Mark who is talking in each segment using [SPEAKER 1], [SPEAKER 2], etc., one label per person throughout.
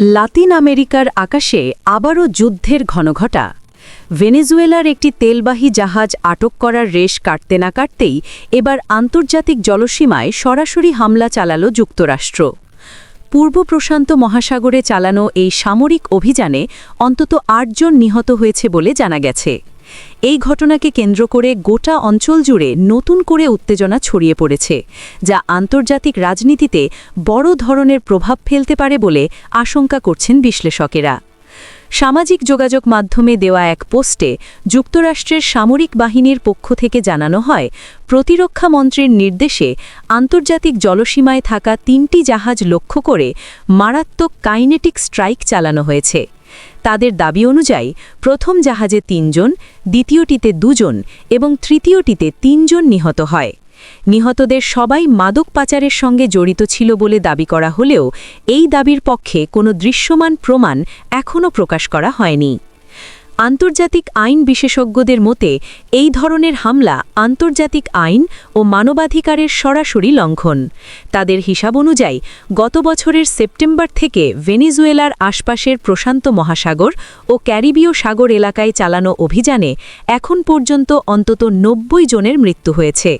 [SPEAKER 1] লাতিন আমেরিকার আকাশে আবারও যুদ্ধের ঘনঘটা। ভেনেজুয়েলার একটি তেলবাহী জাহাজ আটক করার রেশ কাটতে না কাটতেই এবার আন্তর্জাতিক জলসীমায় সরাসরি হামলা চালাল যুক্তরাষ্ট্র। পূর্ব প্রশান্ত মহাসাগরে চালানো এই সামরিক অভিযানে অন্তত আটজন নিহত হয়েছে বলে জানা গেছে। এই ঘটনাকে কেন্দ্র করে গোটা অঞ্চল জুড়ে নতুন করে উত্তেজনা ছড়িয়ে পড়েছে, যা আন্তর্জাতিক রাজনীতিতে বড় ধরনের প্রভাব ফেলতে পারে বলে আশঙ্কা করছেন বিশ্লেষকেরা। সামাজিক যোগাযোগ মাধ্যমে দেওয়া এক পোস্টে যুক্তরাষ্ট্রের সামরিক বাহিনীর পক্ষ থেকে জানানো হয়, প্রতিরক্ষা মন্ত্রীর নির্দেশে আন্তর্জাতিক জলসীমায় থাকা তিনটি জাহাজ লক্ষ্য করে মারাত্মক কাইনেটিক স্ট্রাইক চালানো হয়েছে। তাদের দাবি অনুযায়ী, প্রথম জাহাজে তিনজন, দ্বিতীয়টিতে দুজন এবং তৃতীয়টিতে তিনজন নিহত হয়। নিহতদের সবাই মাদক পাচারের সঙ্গে জড়িত ছিল বলে দাবি করা হলেও, এই দাবির পক্ষে কোনো দৃশ্যমান প্রমাণ এখনও প্রকাশ করা হয়নি। আন্তর্জাতিক আইন বিশেষজ্ঞদের মতে, এই ধরনের হামলা আন্তর্জাতিক আইন ও মানবাধিকারের সরাসরি লঙ্ঘন। তাদের হিসাব অনুযায়ী, গত বছরের সেপ্টেম্বর থেকে ভেনিজুয়েলার আশপাশের প্রশান্ত মহাসাগর ও ক্যারিবীয় সাগর এলাকায় চালানো অভিযানে এখন পর্যন্ত অন্তত নব্বই জনের মৃত্যু হয়েছে।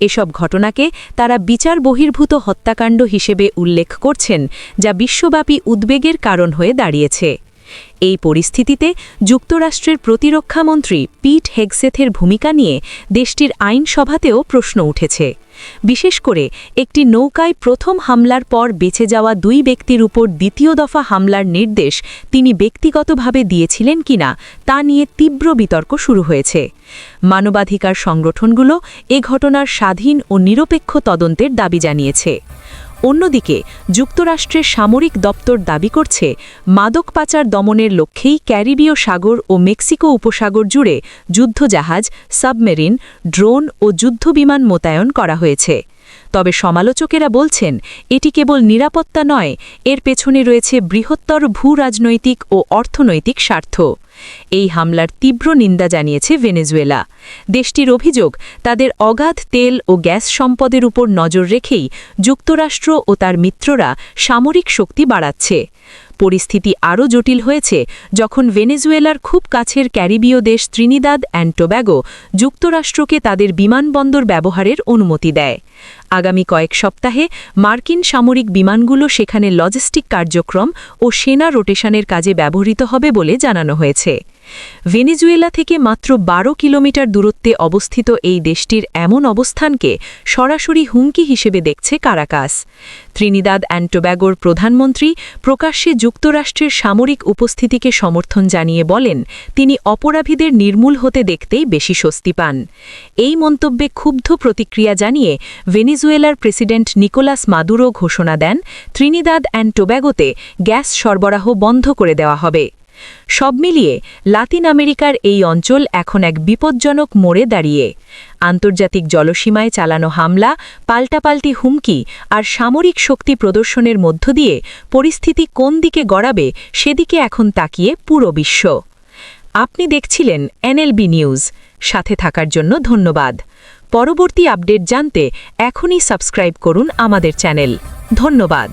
[SPEAKER 1] এসব ঘটনাকে তারা বিচার বহির্ভূত হত্যাকাণ্ড হিসেবে উল্লেখ করছেন, যা বিশ্বব্যাপী উদ্বেগের কারণ হয়ে দাঁড়িয়েছে। এই পরিস্থিতিতে যুক্তরাষ্ট্রের প্রতিরক্ষামন্ত্রী পিট হেগসেথের ভূমিকা নিয়ে দেশটির আইনসভাতেও প্রশ্ন উঠেছে। বিশেষ করে একটি নৌকায় প্রথম হামলার পর বেঁচে যাওয়া দুই ব্যক্তির উপর দ্বিতীয় দফা হামলার নির্দেশ তিনি ব্যক্তিগতভাবে দিয়েছিলেন কিনা তা নিয়ে তীব্র বিতর্ক শুরু হয়েছে। মানবাধিকার সংগঠনগুলো এ ঘটনার স্বাধীন ও নিরপেক্ষ তদন্তের দাবি জানিয়েছে। অন্যদিকে, যুক্তরাষ্ট্রের সামরিক দপ্তর দাবি করছে, মাদক পাচার দমনের লক্ষ্যেই ক্যারিবীয় সাগর ও মেক্সিকো উপসাগর জুড়ে যুদ্ধজাহাজ, সাবমেরিন, ড্রোন ও যুদ্ধবিমান মোতায়েন করা হয়েছে। তবে সমালোচকেরা বলছেন, এটি কেবল নিরাপত্তা নয়, এর পেছনে রয়েছে বৃহত্তর ভূ রাজনৈতিক ও অর্থনৈতিক স্বার্থ। এই হামলার তীব্র নিন্দা জানিয়েছে ভেনেজুয়েলা। দেশটির অভিযোগ, তাদের অগাধ তেল ও গ্যাস সম্পদের উপর নজর রেখেই যুক্তরাষ্ট্র ও তার মিত্ররা সামরিক শক্তি বাড়াচ্ছে। পরিস্থিতি আরও জটিল হয়েছে যখন ভেনেজুয়েলার খুব কাছের ক্যারিবীয় দেশ ত্রিনিদাদ অ্যান্ড টোব্যাগো যুক্তরাষ্ট্রকে তাদের বিমানবন্দর ব্যবহারের অনুমতি দেয়। আগামী কয়েক সপ্তাহে মার্কিন সামরিক বিমানগুলো সেখানে লজিস্টিক কার্যক্রম ও সেনা রোটেশনের কাজে ব্যবহৃত হবে বলে জানানো হয়েছে। ভেনেজুয়েলা থেকে মাত্র বারো কিলোমিটার দূরত্বে অবস্থিত এই দেশটির এমন অবস্থানকে সরাসরি হুমকি হিসেবে দেখছে কারাকাস। ত্রিনিদাদ অ্যান্ড টোব্যাগোর প্রধানমন্ত্রী প্রকাশ্যে যুক্তরাষ্ট্রের সামরিক উপস্থিতিকে সমর্থন জানিয়ে বলেন, তিনি অপরাধীদের নির্মূল হতে দেখতেই বেশি স্বস্তি পান। এই মন্তব্যে ক্ষুব্ধ প্রতিক্রিয়া জানিয়ে ভেনিজুয়েলার প্রেসিডেন্ট নিকোলাস মাদুরো ঘোষণা দেন, ত্রিনিদাদ অ্যান্ড টোব্যাগোতে গ্যাস সরবরাহ বন্ধ করে দেওয়া হবে। সব মিলিয়ে লাতিন আমেরিকার এই অঞ্চল এখন এক বিপজ্জনক মোড়ে দাঁড়িয়ে। আন্তর্জাতিক জলসীমায় চালানো হামলা, পাল্টাপাল্টি হুমকি আর সামরিক শক্তি প্রদর্শনের মধ্য দিয়ে পরিস্থিতি কোন দিকে গড়াবে সেদিকে এখন তাকিয়ে পুরো বিশ্ব। আপনি দেখছিলেন এনএলবি নিউজ। সাথে থাকার জন্য ধন্যবাদ। পরবর্তী আপডেট জানতে এখনই সাবস্ক্রাইব করুন আমাদের চ্যানেল। ধন্যবাদ।